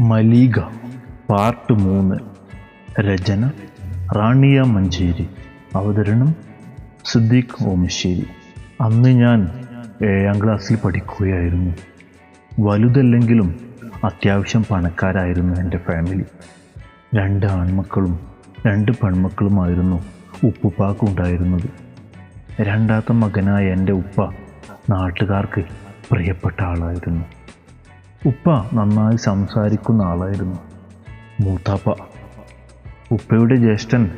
മലീഗ part മൂന്ന്. രചന റാണിയ മഞ്ചേരി. അവതരണം സിദ്ദീഖ് ഓമശ്ശേരി. അന്ന് ഞാൻ ഏഴാം ക്ലാസ്സിൽ പഠിക്കുകയായിരുന്നു. വലുതല്ലെങ്കിലും അത്യാവശ്യം പണക്കാരായിരുന്നു എന്റെ ഫാമിലി. രണ്ട് ആൺമക്കളും രണ്ട് പെൺമക്കളുമായിരുന്നു ഉപ്പുപ്പാക്കുണ്ടായിരുന്നത് രണ്ടാമത്തെ മകനായ എന്റെ ഉപ്പ നാട്ടുകാർക്ക് പ്രിയപ്പെട്ട ആളായിരുന്നു. ഉപ്പ നന്നായി സംസാരിക്കുന്ന ആളായിരുന്നു. മൂത്താപ്പ. ഉപ്പയുടെ ജ്യേഷ്ഠൻ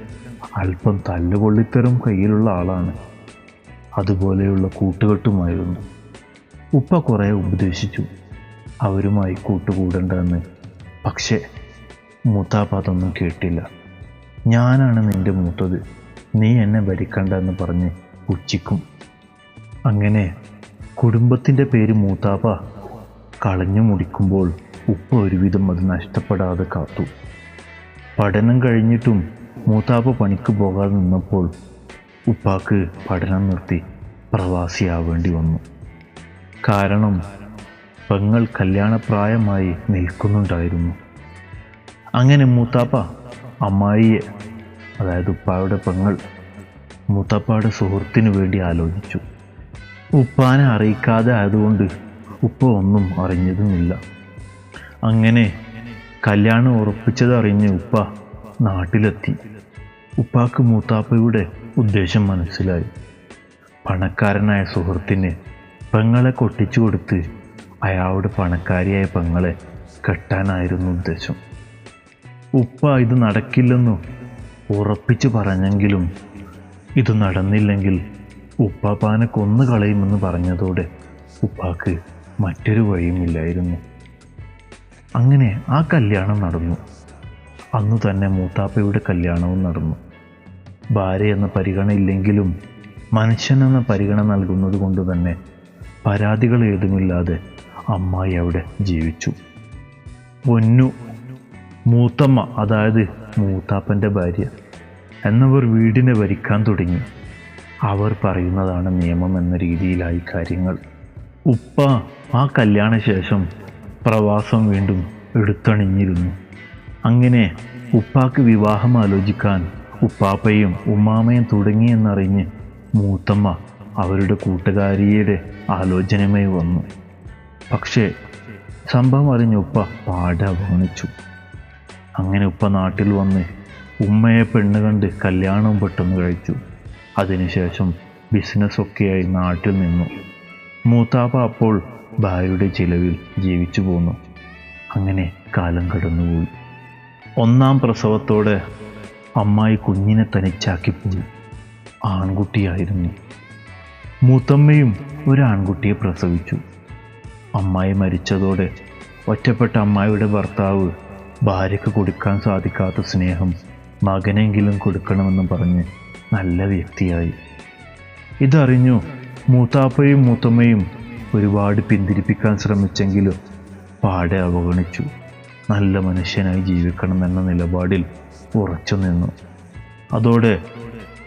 അല്പം തല്ലുകൊള്ളിത്തരം കയ്യിലുള്ള ആളാണ്. അതുപോലെയുള്ള കൂട്ടുകെട്ടുമായിരുന്നു. ഉപ്പ കുറേ ഉപദേശിച്ചു. അവരുമായി കൂട്ടുകൂടണ്ടെന്ന്. പക്ഷേ മൂത്താപ്പ അതൊന്നും കേട്ടില്ല. ഞാനാണ് നിന്റെ മൂത്തത്. നീ എന്നെ ഭരിക്കണ്ട എന്ന് പറഞ്ഞ് ഉച്ചിക്കും അങ്ങനെ കുടുംബത്തിന്റെ പേര് മൂത്താപ്പ കളഞ്ഞു മുടിക്കുമ്പോൾ ഉപ്പ ഒരുവിധം അത് നഷ്ടപ്പെടാതെ കാത്തു. പഠനം കഴിഞ്ഞിട്ടും മൂത്താപ്പ പണിക്ക് പോകാതെ നിന്നപ്പോൾ ഉപ്പാക്ക് പഠനം നിർത്തി പ്രവാസിയാവേണ്ടി വന്നു. കാരണം പെങ്ങൾ കല്യാണപ്രായമായി നിൽക്കുന്നുണ്ടായിരുന്നു. അങ്ങനെ മൂത്താപ്പ അമ്മായിയെ അതായത് ഉപ്പായുടെ പെങ്ങൾ മൂത്താപ്പയുടെ സുഹൃത്തിനു വേണ്ടി ആലോചിച്ചു. ഉപ്പാനെ അറിയിക്കാതെ ആയതുകൊണ്ട് ഉപ്പ ഒന്നും അറിഞ്ഞതുമില്ല. അങ്ങനെ കല്യാണം ഉറപ്പിച്ചതറിഞ്ഞ് ഉപ്പ നാട്ടിലെത്തി. ഉപ്പാക്ക് മൂത്താപ്പയുടെ ഉദ്ദേശം മനസ്സിലായി. പണക്കാരനായ സുഹൃത്തിന് പെങ്ങളെ കൊട്ടിച്ചു കൊടുത്ത് അയാളുടെ പണക്കാരിയായ പെങ്ങളെ കെട്ടാനായിരുന്നു ഉദ്ദേശം. ഉപ്പ ഇത് നടക്കില്ലെന്നു ഉറപ്പിച്ചു പറഞ്ഞെങ്കിലും ഇത് നടന്നില്ലെങ്കിൽ ഉപ്പാപ്പാനെ കൊന്നു കളയുമെന്ന് പറഞ്ഞതോടെ ഉപ്പാക്ക് മറ്റൊരു വഴിയുമില്ലായിരുന്നു. അങ്ങനെ ആ കല്യാണം നടന്നു. അന്നു തന്നെ മൂത്താപ്പയുടെ കല്യാണവും നടന്നു. ഭാര്യ എന്ന പരിഗണന ഇല്ലെങ്കിലും മനുഷ്യൻ എന്ന പരിഗണന നൽകുന്നത് കൊണ്ട് തന്നെ പരാതികൾ ഏതുമില്ലാതെ അമ്മായി അവിടെ ജീവിച്ചു. പൊന്നു മൂത്തമ്മ അതായത് മൂത്താപ്പന്റെ ഭാര്യ എന്നവർ വീടിനെ ഭരിക്കാൻ തുടങ്ങി. അവർ പറയുന്നതാണ് നിയമം എന്ന രീതിയിലായി കാര്യങ്ങൾ. ഉപ്പ ആ കല്യാണശേഷം പ്രവാസം വീണ്ടും എടുത്തണിഞ്ഞിരുന്നു. അങ്ങനെ ഉപ്പാക്ക് വിവാഹം ആലോചിക്കാൻ ഉപ്പാപ്പയും ഉമ്മാമയും തുടങ്ങിയെന്നറിഞ്ഞ് മൂത്തമ്മ അവരുടെ കൂട്ടുകാരിയുടെ ആലോചനമേ വന്നു. പക്ഷേ സംഭവം അറിഞ്ഞ ഉപ്പ പാടെ അവഗണിച്ചു. അങ്ങനെ ഉപ്പ നാട്ടിൽ വന്ന് ഉമ്മയെ പെണ്ണ് കണ്ട് കല്യാണവും പെട്ടെന്ന് കഴിച്ചു. അതിനുശേഷം ബിസിനസ്സൊക്കെയായി നാട്ടിൽ നിന്നു. മൂത്താപ്പ അപ്പോൾ ഭാര്യയുടെ ചിലവിൽ ജീവിച്ചു പോന്നു. അങ്ങനെ കാലം കടന്നുപോയി. ഒന്നാം പ്രസവത്തോടെ അമ്മായി കുഞ്ഞിനെ തനിച്ചാക്കിപ്പോയി ആൺകുട്ടിയായിരുന്നു. മൂത്തമ്മയും ഒരു ആൺകുട്ടിയെ പ്രസവിച്ചു. അമ്മായി മരിച്ചതോടെ ഒറ്റപ്പെട്ട അമ്മായിയുടെ ഭർത്താവ് ഭാര്യയ്ക്ക് കൊടുക്കാൻ സാധിക്കാത്ത സ്നേഹം മകനെങ്കിലും കൊടുക്കണമെന്ന് പറഞ്ഞ് നല്ല വ്യക്തിയായി. ഇതറിഞ്ഞു മൂത്താപ്പയും മൂത്തമ്മയും ഒരുപാട് പിന്തിരിപ്പിക്കാൻ ശ്രമിച്ചെങ്കിലും പാടെ അവഗണിച്ചു. നല്ല മനുഷ്യനായി ജീവിക്കണം എന്ന നിലപാടിൽ ഉറച്ചു നിന്നു. അതോടെ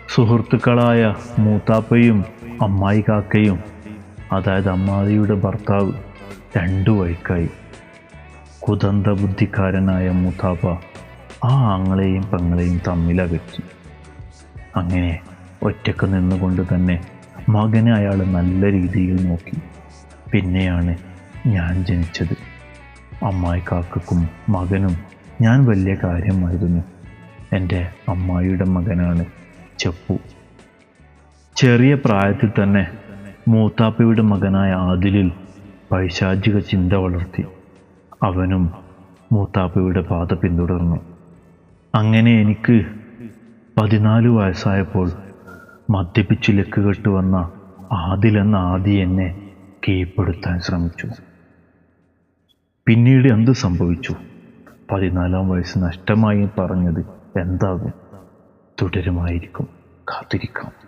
സുഹൃത്തുക്കളായ മൂത്താപ്പയും അമ്മായി കാക്കയും അതായത് അമ്മായിയുടെ ഭർത്താവ് രണ്ടു വഴിക്കായി. കുതന്ത ബുദ്ധിക്കാരനായ മൂത്താപ്പ ആ ആങ്ങളെയും പെങ്ങളെയും തമ്മിലകറ്റി. അങ്ങനെ ഒറ്റയ്ക്ക് നിന്നുകൊണ്ട് തന്നെ മകനെ അയാൾ നല്ല രീതിയിൽ നോക്കി. പിന്നെയാണ് ഞാൻ ജനിച്ചത്. അമ്മായി കാക്കും മകനും ഞാൻ വലിയ കാര്യമായിരുന്നു. എന്റെ അമ്മായിയുടെ മകനാണ് ചെപ്പു. ചെറിയ പ്രായത്തിൽ തന്നെ മൂത്താപ്പയുടെ മകനായ ആദിലിൽ പൈശാചിക ചിന്ത വളർത്തി. അവനും മൂത്താപ്പയുടെ പാത പിന്തുടർന്നു. അങ്ങനെ എനിക്ക് പതിനാല് വയസ്സായപ്പോൾ മദ്യപിച്ച് ലക്കുകെട്ട് വന്ന ആദിലെന്ന ആദി എന്നെ കീഴ്പ്പെടുത്താൻ ശ്രമിച്ചു. പിന്നീട് എന്ത് സംഭവിച്ചു? പതിനാലാം വയസ്സ് നഷ്ടമായി പറഞ്ഞത് എന്താകും? തുടരുമായിരിക്കും. കാത്തിരിക്കാം.